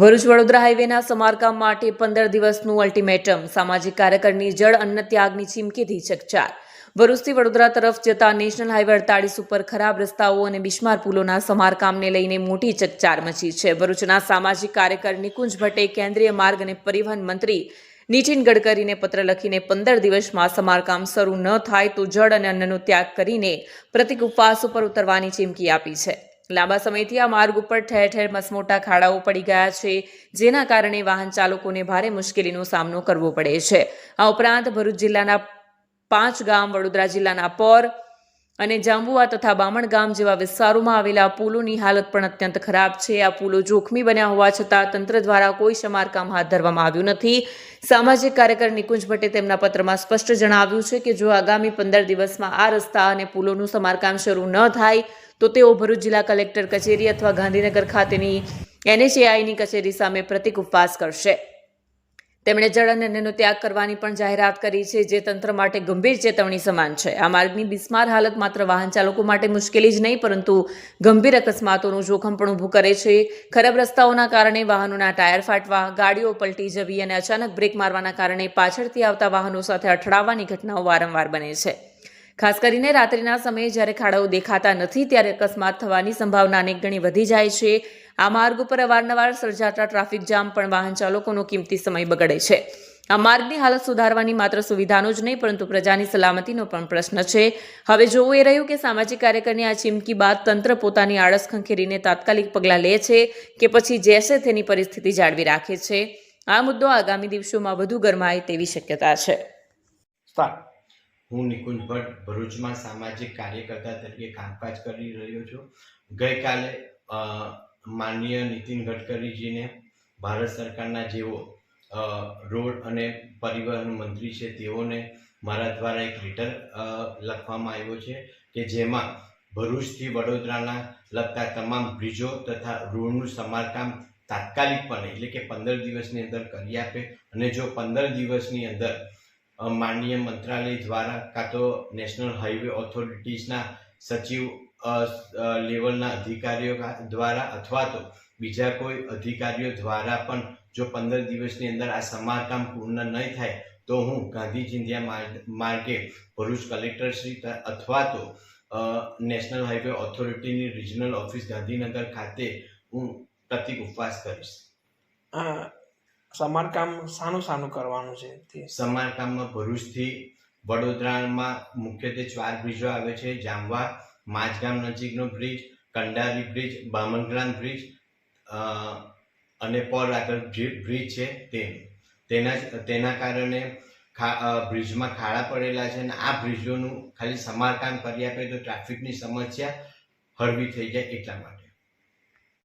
ભરૂચ વડોદરા હાઈવેના સમારકામ માટે પંદર દિવસનું અલ્ટિમેટમ. સામાજિક કાર્યકરની જળ અન્ન ત્યાગની ચીમકીથી ચકચાર. ભરૂચથી વડોદરા તરફ જતા નેશનલ હાઈવે અડતાળીસ ઉપર ખરાબ રસ્તાઓ અને બિસ્માર પુલોના સમારકામને લઈને મોટી ચકચાર મચી છે. ભરૂચના સામાજિક કાર્યકર નિકુંજ ભટ્ટે કેન્દ્રીય માર્ગ અને પરિવહન મંત્રી નીતિન ગડકરીને પત્ર લખીને પંદર દિવસમાં સમારકામ શરૂ ન થાય તો જળ અને અન્નનો ત્યાગ કરીને પ્રતિક ઉપવાસ ઉપર ઉતરવાની ચીમકી આપી છે. લાંબા સમયથી આ માર્ગ ઉપર ઠેર ઠેર મસમોટા ખાડાઓ પડી ગયા છે, જેના કારણે વાહન ચાલકોને ભારે મુશ્કેલીનો સામનો કરવો પડે છે. આ ઉપરાંત ભરૂચ જિલ્લાના પાંચ ગામ, વડોદરા જિલ્લાના પોર અને જાંબુઆ તથા બામણ ગામ જેવા વિસ્તારોમાં આવેલા પુલોની હાલત પણ અત્યંત ખરાબ છે. આ પુલો જોખમી બન્યા હોવા છતાં તંત્ર દ્વારા કોઈ સમારકામ હાથ ધરવામાં આવ્યું નથી. સામાજિક કાર્યકર નિકુંજ ભટ્ટે તેમના પત્રમાં સ્પષ્ટ જણાવ્યું છે કે જો આગામી પંદર દિવસમાં આ રસ્તા અને પુલોનું સમારકામ શરૂ ન થાય, તો તેઓ ભરૂચ જિલ્લા કલેક્ટર કચેરી અથવા ગાંધીનગર ખાતેની એનએચએઆઈની કચેરી સામે પ્રતિક ઉપવાસ કરશે. તેમણે જળ અને અન્નનો ત્યાગ કરવાની પણ જાહેરાત કરી છે, જે તંત્ર માટે ગંભીર ચેતવણી સમાન છે. આ માર્ગની બિસ્માર હાલત માત્ર વાહન ચાલકો માટે મુશ્કેલી જ નહીં, પરંતુ ગંભીર અકસ્માતોનું જોખમ પણ ઊભું કરે છે. ખરાબ રસ્તાઓના કારણે વાહનોના ટાયર ફાટવા, ગાડીઓ પલટી જવી અને અચાનક બ્રેક મારવાના કારણે પાછળથી આવતા વાહનો સાથે અથડાવાની ઘટનાઓ વારંવાર બને છે. ખાસ કરીને રાત્રિના સમયે જ્યારે ખાડાઓ દેખાતા નથી, ત્યારે અકસ્માત થવાની સંભાવના અનેક ગણી વધી જાય છે. આ માર્ગ ઉપર અવારનવાર સર્જાતા ટ્રાફિક જામ પણ વાહન ચાલકોનો કિંમતી સમય બગડે છે. આ માર્ગની હાલત સુધારવાની માત્ર સુવિધાનો જ નહીં, પરંતુ પ્રજાની સલામતીનો પણ પ્રશ્ન છે. હવે જોવું એ રહ્યું કે સામાજિક કાર્યકરની આ ચીમકી બાદ તંત્ર પોતાની આળસ ખંખેરીને તાત્કાલિક પગલાં લે છે કે પછી જેસે તેની પરિસ્થિતિ જાળવી રાખે છે. આ મુદ્દો આગામી દિવસોમાં વધુ ગરમાય તેવી શક્યતા છે. હું નિકુંજ ભટ્ટ ભરૂચમાં સામાજિક કાર્યકર્તા તરીકે કામકાજ કરી રહ્યો છું. ગઈકાલે માનનીય નીતિન ગડકરીજીને ભારત સરકારના જેઓ રોડ અને પરિવહન મંત્રી છે તેઓને મારા દ્વારા એક લેટર લખવામાં આવ્યો છે કે જેમાં ભરૂચથી વડોદરાના લગતા તમામ બ્રિજો તથા રોડનું સમારકામ તાત્કાલિકપણે એટલે કે પંદર દિવસની અંદર કરી આપે અને જો પંદર દિવસની અંદર માનનીય મંત્રાલય દ્વારા કાં તો નેશનલ હાઈવે ઓથોરિટીઝના સચિવ લેવલના અધિકારીઓ દ્વારા અથવા તો બીજા કોઈ અધિકારીઓ દ્વારા પણ જો પંદર દિવસની અંદર આ સમારકામ પૂર્ણ નહીં થાય, તો હું ગાંધી ચિંધ્યા માર્ગે ભરૂચ કલેક્ટરશ્રી અથવા તો નેશનલ હાઈવે ઓથોરિટીની રિજનલ ઓફિસ ગાંધીનગર ખાતે હું પ્રતિક ઉપવાસ કરીશ. સમારકામ સાનું સાનું કરવાનું છે તે? સમારકામમાં ભરૂચથી વડોદરામાં મુખ્યત્વે ચાર બ્રિજો આવે છે. જામવા માજગામ નજીકનો bridge, Kandari bridge, Bamangram bridge અને પોર આગળ બ્રિજ છે તે. તેના તેના કારણે બ્રિજમાં ખાડા પડેલા છે અને આ બ્રિજોનું ખાલી સમારકામ કરી આપે તો ટ્રાફિકની સમસ્યા હળવી થઈ જાય એટલા માટે.